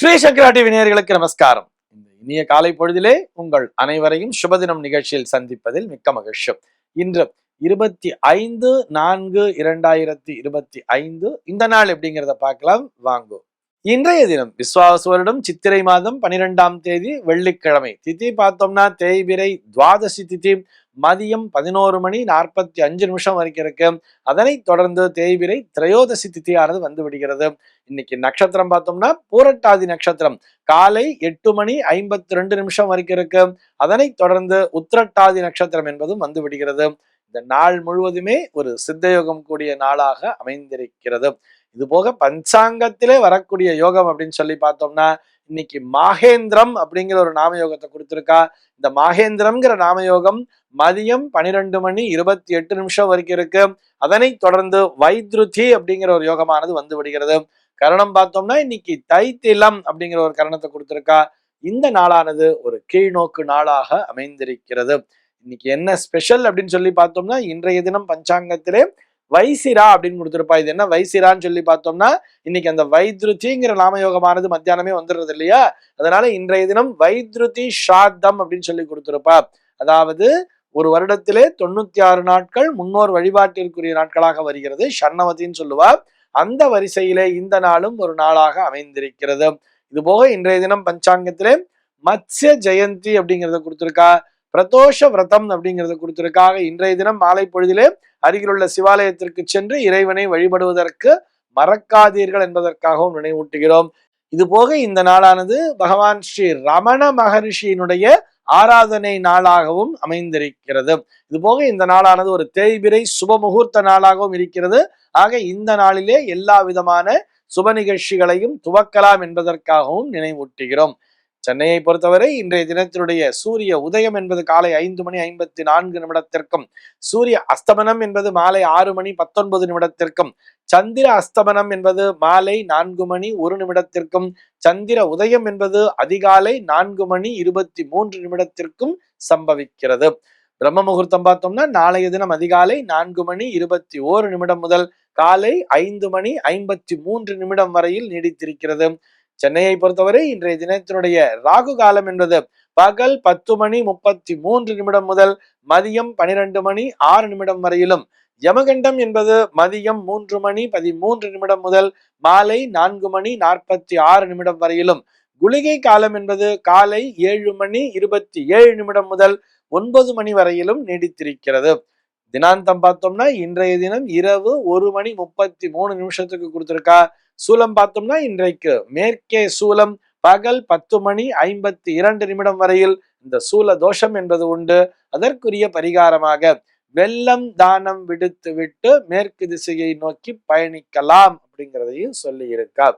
ஸ்ரீ சக்கராட்டி வினையர்களுக்கு நமஸ்காரம். இந்த இனிய காலை பொழுதிலே உங்கள் அனைவரையும் சுபதினம் நிகழ்ச்சியில் சந்திப்பதில் மிக்க மகிழ்ச்சி. இன்று இருபத்தி ஐந்து நான்கு இரண்டாயிரத்தி இருபத்தி ஐந்து. இந்த நாள் எப்படிங்கிறத பார்க்கலாம். வாங்கோ. இன்றைய தினம் விஸ்வாச வருடம் சித்திரை மாதம் பனிரெண்டாம் தேதி வெள்ளிக்கிழமை. திதி பார்த்தோம்னா தேய்பிரை துவாதசி திதி. மதியம் பதினோரு மணி நாற்பத்தி அஞ்சு நிமிஷம் வரைக்கும் இருக்கு. அதனைத் தொடர்ந்து தேய்பிரை திரையோதசி தித்தியானது வந்து விடுகிறது. இன்னைக்கு நட்சத்திரம் பார்த்தோம்னா பூரட்டாதி நட்சத்திரம். காலை எட்டு மணி ஐம்பத்தி ரெண்டு நிமிஷம் வரைக்கும் இருக்கு. அதனைத் தொடர்ந்து உத்திரட்டாதி நட்சத்திரம் என்பதும் வந்து விடுகிறது. இந்த நாள் முழுவதுமே ஒரு சித்தயோகம் கூடிய நாளாக அமைந்திருக்கிறது. இது போக பஞ்சாங்கத்திலே வரக்கூடிய யோகம் அப்படின்னு சொல்லி பார்த்தோம்னா இன்னைக்கு மாகேந்திரம் அப்படிங்கிற ஒரு நாமயோகத்தை கொடுத்துருக்கா. இந்த மாகேந்திரம்ங்கிற நாமயோகம் மதியம் பனிரெண்டு மணி இருபத்தி எட்டு நிமிஷம் வரைக்கும் இருக்கு. அதனை தொடர்ந்து வைத்ருதி அப்படிங்கிற ஒரு யோகமானது வந்து விடுகிறது. கரணம் பார்த்தோம்னா இன்னைக்கு தைத்திலம் அப்படிங்கிற ஒரு கரணத்தை கொடுத்துருக்கா. இந்த நாளானது ஒரு கீழ்நோக்கு நாளாக அமைந்திருக்கிறது. இன்னைக்கு என்ன ஸ்பெஷல் அப்படின்னு சொல்லி பார்த்தோம்னா இன்றைய தினம் பஞ்சாங்கத்திலே வைசிரா அப்படின்னு கொடுத்துருப்பா. இது என்ன? வைசிரான்னு சொல்லி பார்த்தோம்னா இன்னைக்கு அந்த வைத்ருதிங்கிற நாமயோகமானது மத்தியானமே வந்துடுறது இல்லையா? அதனால இன்றைய தினம் வைத்ருதி ஷாத்தம் அப்படின்னு சொல்லி கொடுத்துருப்பா. அதாவது ஒரு வருடத்திலே தொண்ணூத்தி ஆறு நாட்கள் முன்னோர் வழிபாட்டிற்குரிய நாட்களாக வருகிறது. ஷண்ணவதின்னு சொல்லுவா. அந்த வரிசையிலே இந்த நாளும் ஒரு நாளாக அமைந்திருக்கிறது. இது போக இன்றைய தினம் பஞ்சாங்கத்திலே மத்ய ஜெயந்தி அப்படிங்கிறத கொடுத்துருக்கா. பிரதோஷ விரதம் அப்படிங்கிறத கொடுத்திருக்காக இன்றைய தினம் மாலை பொழுதிலே அருகிலுள்ள சிவாலயத்திற்கு சென்று இறைவனை வழிபடுவதற்கு மறக்காதீர்கள் என்பதற்காகவும் நினைவூட்டுகிறோம். இது போக இந்த நாளானது பகவான் ஸ்ரீ ரமண மகரிஷியினுடைய ஆராதனை நாளாகவும் அமைந்திருக்கிறது. இது போக இந்த நாளானது ஒரு தேய்பிரை சுப முகூர்த்த நாளாகவும் இருக்கிறது. ஆக இந்த நாளிலே எல்லா விதமான சுப நிகழ்ச்சிகளையும் துவக்கலாம் என்பதற்காகவும் நினைவூட்டுகிறோம். சென்னையை பொறுத்தவரை இன்றைய தினத்தினுடைய சூரிய உதயம் என்பது காலை ஐந்து மணி ஐம்பத்தி நான்கு நிமிடத்திற்கும் சூரிய அஸ்தமனம் என்பது மாலை ஆறு மணி பத்தொன்பது நிமிடத்திற்கும் சந்திர அஸ்தமனம் என்பது மாலை நான்கு மணி ஒரு நிமிடத்திற்கும் சந்திர உதயம் என்பது அதிகாலை நான்கு மணி இருபத்தி மூன்று நிமிடத்திற்கும் சம்பவிக்கிறது. பிரம்ம முகூர்த்தம் பார்த்தோம்னா நாளைய தினம் அதிகாலை நான்கு மணி இருபத்தி ஓரு நிமிடம் முதல் காலை ஐந்து மணி ஐம்பத்தி மூன்று நிமிடம் வரையில் நீடித்திருக்கிறது. சென்னையை பொறுத்தவரை இன்றைய தினத்தினுடைய ராகு காலம் என்பது பகல் பத்து மணி முப்பத்தி மூன்று நிமிடம் முதல் மதியம் பனிரெண்டு மணி ஆறு நிமிடம் வரையிலும். யமகண்டம் என்பது மதியம் மூன்று மணி பதிமூன்று நிமிடம் முதல் மாலை நான்கு மணி நாற்பத்தி ஆறு நிமிடம் வரையிலும். குளிகை காலம் என்பது காலை ஏழு மணி இருபத்தி ஏழு நிமிடம் முதல் ஒன்பது மணி வரையிலும் நீடித்திருக்கிறது. தினாந்தம் பார்த்தோம்னா இன்றைய தினம் இரவு ஒரு மணி முப்பத்தி மூணு நிமிஷத்துக்கு கொடுத்திருக்கா சூலம் பார்த்தோம்னா இன்றைக்கு மேற்கே சூலம் பகல் பத்து மணி ஐம்பத்தி இரண்டு நிமிடம் வரையில் இந்த சூல தோஷம் என்பது உண்டு. அதற்குரிய பரிகாரமாக வெள்ளம் தானம் விடுத்து விட்டு மேற்கு திசையை நோக்கி பயணிக்கலாம் அப்படிங்கிறதையும் சொல்லி இருக்கா